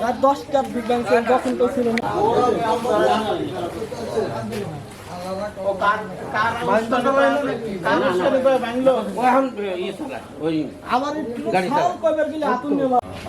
রাত দশটার দিক ভাঙছে যখন তো ছিল না আবার একটু খাও কয়বার গেলে হাতুন নেওয়া আবার একটু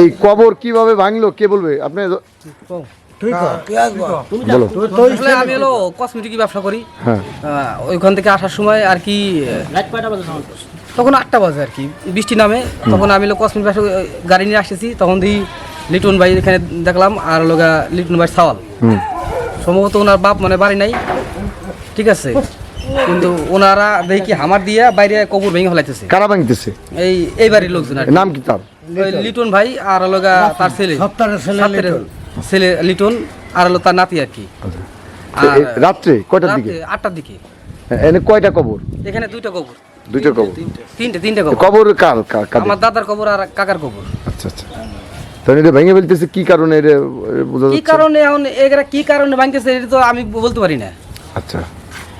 এই কবর কীভাবে ভাঙলো? কে বলবে? আপনি আমি হলো কসমেটিক ব্যবসা করি। হ্যাঁ। ওইখান থেকে আসার সময় আর কি তখন? আটটা বাজে আর কি। বৃষ্টি নামে। তখন আমি হলো কসমেটিক ব্যবসা গাড়ি নিয়ে আসতেছি। তখন দিই লিটন ভাই এখানে দেখলাম আর লোকা লিটন ভাই সাওয়াল। সম্ভবত ওনার বাপ মানে বাড়ি নাই। ঠিক আছে? কিন্তু ওনারা দেখি হামার দিয়ে বাইরে কবর ভেঙে ফেলাইতেছে। কারা ভাঙতেছে? এই এই বাড়ির লোকজন আর কি। নাম কি তার? ওই লিটন ভাই আর লগা তার ছেলে। সাত্তারের ছেলে লিটন। আর হলো তার নাতি আর কি। তো এই রাত্রে কয়টার দিকে? রাতে আটটার দিকে। এনে কয়টা কবর? এখানে দুইটা কবর। দুইটা কবর? তিনটে তিনটে কবর। কবর কার কার- কাদের? আমার দাদার কবর আর কাকার কবর। আচ্ছা আচ্ছা। তাহলে এটা ভেঙে ফেলতেছে কি কারণে এটা বোঝা কি কারণে এখন এগুলা কি কারণে ভাঙতেছে এটা তো আমি বলতে পারি না। আচ্ছা।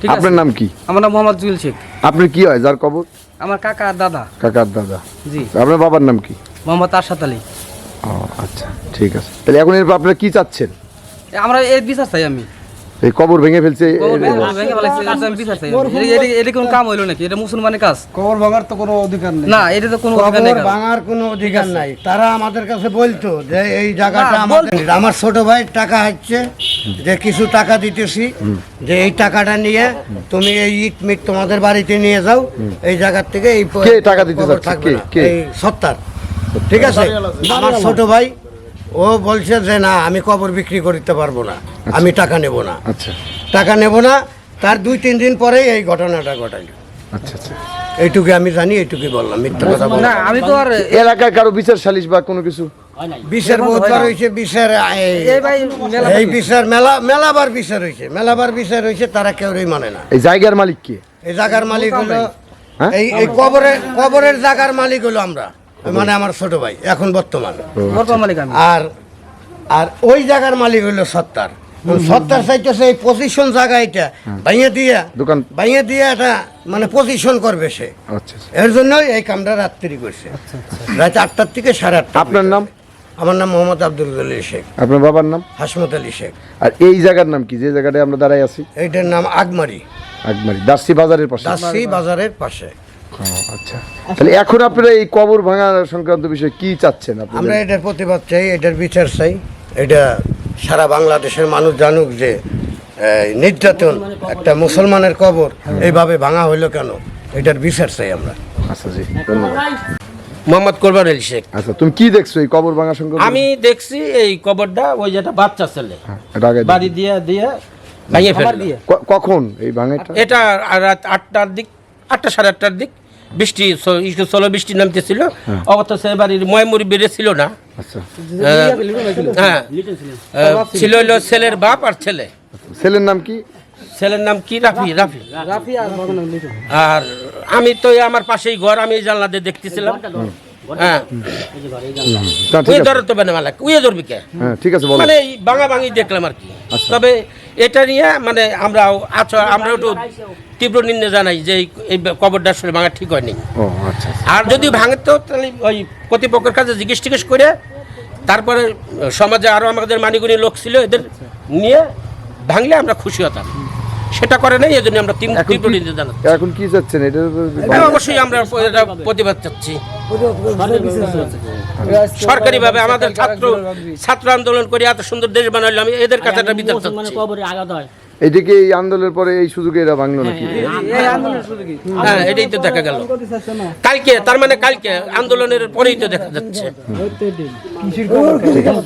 ঠিক আপনার নাম কি? আমার নাম মোহাম্মদ জুয়েল শেখ। আপনার কি হয় যার কবর? আমার কাকা আর দাদা। কাকার দাদা। জি। আপনার বাবার নাম কি? মোহাম্মদ আরশাদ আলী। ও আচ্ছা ঠিক আছে। তাহলে এখন এরপর আপনারা কি চাচ্ছেন? আমরা এই বিচার চাই আমি। এই কবর ভেঙে ফেলছে কবর এ- ভেঙে- ভেঙে ফেলাইছে, এটা কোনো কাম হইল নাকি? এটা মুসলমানের কাজ? কবর ভাঙার তো কোনো অধিকার নেই। না এটা তো কোনো অধিকার নেই কবর ভাঙার কোনো অধিকার নাই। তারা আমাদের কাছে বলতো যে এই জায়গাটা আমাদের আমার ছোট ভাই টাকা হচ্ছে যে কিছু টাকা দিতেছি যে এই টাকাটা নিয়ে তুমি এই ইট মিট তোমাদের বাড়িতে নিয়ে যাও এই জায়গার থেকে এই টাকা দিতে থাকবে সত্তার। ঠিক আছে? আমার ছোট ভাই ও বলছে যে না আমি কবর বিক্রি করতে পারব না। আমি টাকা নেব না। আচ্ছা। টাকা নেব না তার দুই তিন দিন পরে এই ঘটনাটা ঘটাইল। আচ্ছা আচ্ছা। এইটুকু আমি জানি এইটুকুই বললাম মিথ্যা কথা বললাম। না আমি তো আর এলাকায় কারও বিচার সালিশ বা কোনো কিছু? বিশের বহুতবার হয়েছে বিশের এই ভাই মেলা এই বিশের মেলা মেলাবার বিচার হয়েছে। মেলাবার বিচার হয়েছে তারা কেউই মানে না। এই জায়গার মালিক কে? এই জায়গার মালিক হলো হ্যাঁ? এই এই কবরের কবরের জায়গার মালিক হলো আমরা। মানে আমার ছোট ভাই এখন বর্তমান। আমি। আর আর ওই জায়গার মালিক হলো সত্তার। সত্তার চাইতেছে এই পজিশন জায়গা এটা ভাইয়া দিয়া দোকান ভাইয়া দিয়া এটা মানে পজিশন করবে সে। আচ্ছা আচ্ছা। এর জন্যই এই কামটা রাত্রি করছে। রাত আটটার থেকে সাড়ে আটটা আপনার নাম? আমার নাম মোহাম্মদ আব্দুল গলি শেখ। আপনার বাবার নাম? হাসমত আলী শেখ। আর এই জায়গার নাম কি? যে জায়গাটায় আমরা দাঁড়াই আছি? এইটার নাম আগমারি। আগমারি দাসি বাজারের পাশে। দাসি বাজারের পাশে। আচ্ছা। তাহলে এখন আপনারা এই কবর ভাঙা সংক্রান্ত বিষয়ে কি চাচ্ছেন আমরা এটার প্রতিবাদ চাই এটার বিচার চাই। এটা সারা বাংলাদেশের মানুষ জানুক যে নির্যাতন একটা মুসলমানের কবর এইভাবে ভাঙা হইল কেন? এটার বিচার চাই আমরা। আচ্ছা জি ধন্যবাদ। মোহাম্মদ কোরবান আলী শেখ। আচ্ছা তুমি কি দেখছ এই কবর ভাঙা সংক্রান্ত আমি দেখছি এই কবরটা ওই যেটা বাচ্চা ছেলে। হ্যাঁ, বাড়ি দিয়ে দিয়ে ভেঙে ফেলল। ক- কখন এই ভাঙাটা? এটা রাত আটটার দিক আটটা সাড়ে আটটার দিক। বৃষ্টি ষোলো বৃষ্টি নামতেছিল। অবশ্য সে বাড়ির ময়মুরি বেড়ে ছিল না। আচ্ছা। হ্যাঁ। ছিল হলো ছেলের বাপ আর ছেলে। ছেলের নাম কি? ছেলের নাম কি? রাফি রাফি। রাফি আর আমি তো এই আমার পাশেই ঘর আমি জানলাতে জানলা দিয়ে দেখতেছিলাম হ্যাঁ। ঠিক উয়ে আছে। ধরো মালাক উয়ে ধরবি কে? হ্যাঁ ঠিক আছে মানে এই বাঙা বাঙি দেখলাম আর কি। আচ্ছা। তবে এটা নিয়ে মানে আমরা আচ্ছা আমরা একটু তীব্র নিন্দা জানাই যে এই- কবরটা আসলে ভাঙা ঠিক হয়নি। আচ্ছা আর যদি ভাঙে তো তাহলে ওই কর্তৃপক্ষের কাছে জিজ্ঞেস টিজ্ঞেস করে তারপরে সমাজে আরও আমাদের মানিগুনি লোক ছিল এদের নিয়ে ভাঙলে আমরা খুশি হতাম। সেটা করে নাই এজন্য জন্য আমরা তিন তীব্র জানাচ্ছি। এখন কি চাচ্ছেন? এটা হ্যাঁ, অবশ্যই আমরা এটা প্রতিবাদ চাচ্ছি। সরকারিভাবে আমাদের ছাত্র ছাত্র আন্দোলন করে এত সুন্দর দেশ বানাইলাম আমি এদের কাছে একটা বিচার চাচ্ছি। এইটাকে এই আন্দোলনের পরে এই সুযোগে এরা ভাঙলো নাকি? এই আন্দোলনের সুযোগে হ্যাঁ এটাই তো দেখা গেল। কালকে তার মানে কালকে আন্দোলনের পরেই তো দেখা যাচ্ছে।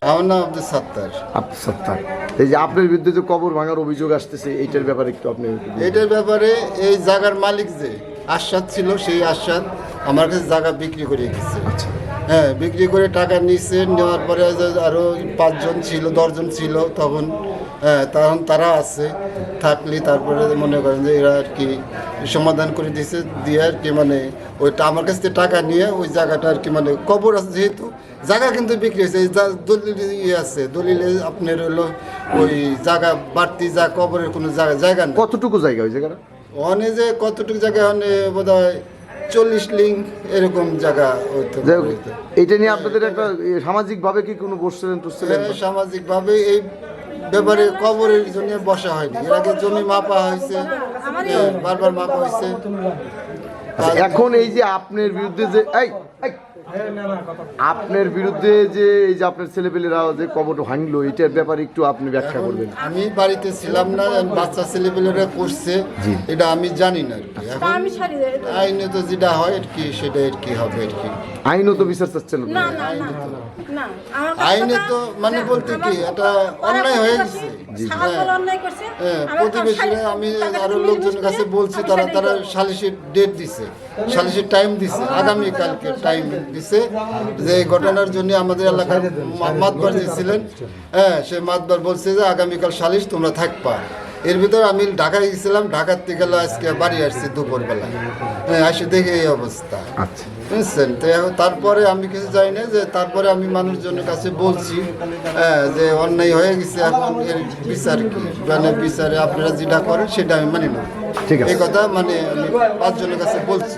আমার নাম আব্দুল সাত্তার। আপ- সত্তা। এই যে আপনার বিরুদ্ধে যে কবর ভাঙার অভিযোগ আসতেছে এইটার ব্যাপারে একটু আপনি এটার ব্যাপারে এই জায়গার মালিক যে আশ্বাদ ছিল সেই আশ্বাদ আমার কাছে জায়গা বিক্রি করে গেছে। হ্যাঁ বিক্রি করে টাকা নিচ্ছে নেওয়ার পরে যে আরও পাঁচজন ছিল দশজন ছিল তখন। হ্যাঁ তখন তারা আছে থাকলে তারপরে মনে করেন যে এরা আর কি সমাধান করে দিছে দিয়ে আর কি মানে ওইটা আমার কাছ থেকে টাকা নিয়ে ওই জায়গাটা আর কি মানে কবর আছে যেহেতু জায়গা কিন্তু বিক্রি হয়েছে দলিল ইয়ে আছে দলিলে আপনার হলো ওই জায়গা বাড়তি যা কবরের কোনো জায়গা জায়গা নেই। কতটুকু জায়গা ওই জায়গাটা? ওখানে যে কতটুকু জায়গা ওখানে বোধ হয় চল্লিশ লিঙ্ক এরকম জায়গা যাই নিয়ে আপনাদের একটা সামাজিক ভাবে কি কোনো বসছিলেন টসছিলেন? সামাজিক ভাবে এই ব্যাপারে কবরের জন্য বসা হয়নি। এর আগে জমি মাপা হয়েছে হ্যাঁ, বারবার মাপা হয়েছে। আচ্ছা, এখন এই যে আপনার বিরুদ্ধে যে এই এই, আপনার বিরুদ্ধে যে এই যে আপনার ছেলেপেলেরা যে কবর ভাঙলো এটার ব্যাপারে একটু আপনি ব্যাখ্যা করবেন। আমি বাড়িতে ছিলাম না বাচ্চা ছেলেপেলেরা করছে এটা আমি জানি না আর কি। এখন আমি আইনে তো যেটা হয় আর কি সেটা আর কি হবে আর কি? আইনও তো বিচার চাচ্ছেন না। না আইনে তো মানে বলতে কি এটা অন্যায় হয়ে গেছে। হ্যাঁ প্রতিবেশীরা আমি আরও লোকজনের কাছে বলছি তারা তারা দেবো। সালিসের ডেট দিছে সালিসের টাইম দিছে আগামী কালকে টাইম দিছে যে এই ঘটনার জন্য আমাদের এলাকার মাতবার যে ছিলেন হ্যাঁ সে মাতবার বলছে যে আগামীকাল সালিশ তোমরা থাকবা। এর ভিতর আমি ঢাকায় গেছিলাম ঢাকার থেকে গেলে আজকে বাড়ি আসছি দুপুরবেলা হ্যাঁ আসে দেখে এই অবস্থা। আচ্ছা। বুঝছেন? তো তারপরে আমি কিছু জানি না যে তারপরে আমি মানুষজনের কাছে বলছি হ্যাঁ, যে অন্যায় হয়ে গেছে এখন এর বিচার কি? মানে বিচারে আপনারা যেটা করেন সেটা আমি মানি না। ঠিক আছে। এই কথা মানে আমি পাঁচজনের কাছে বলছি।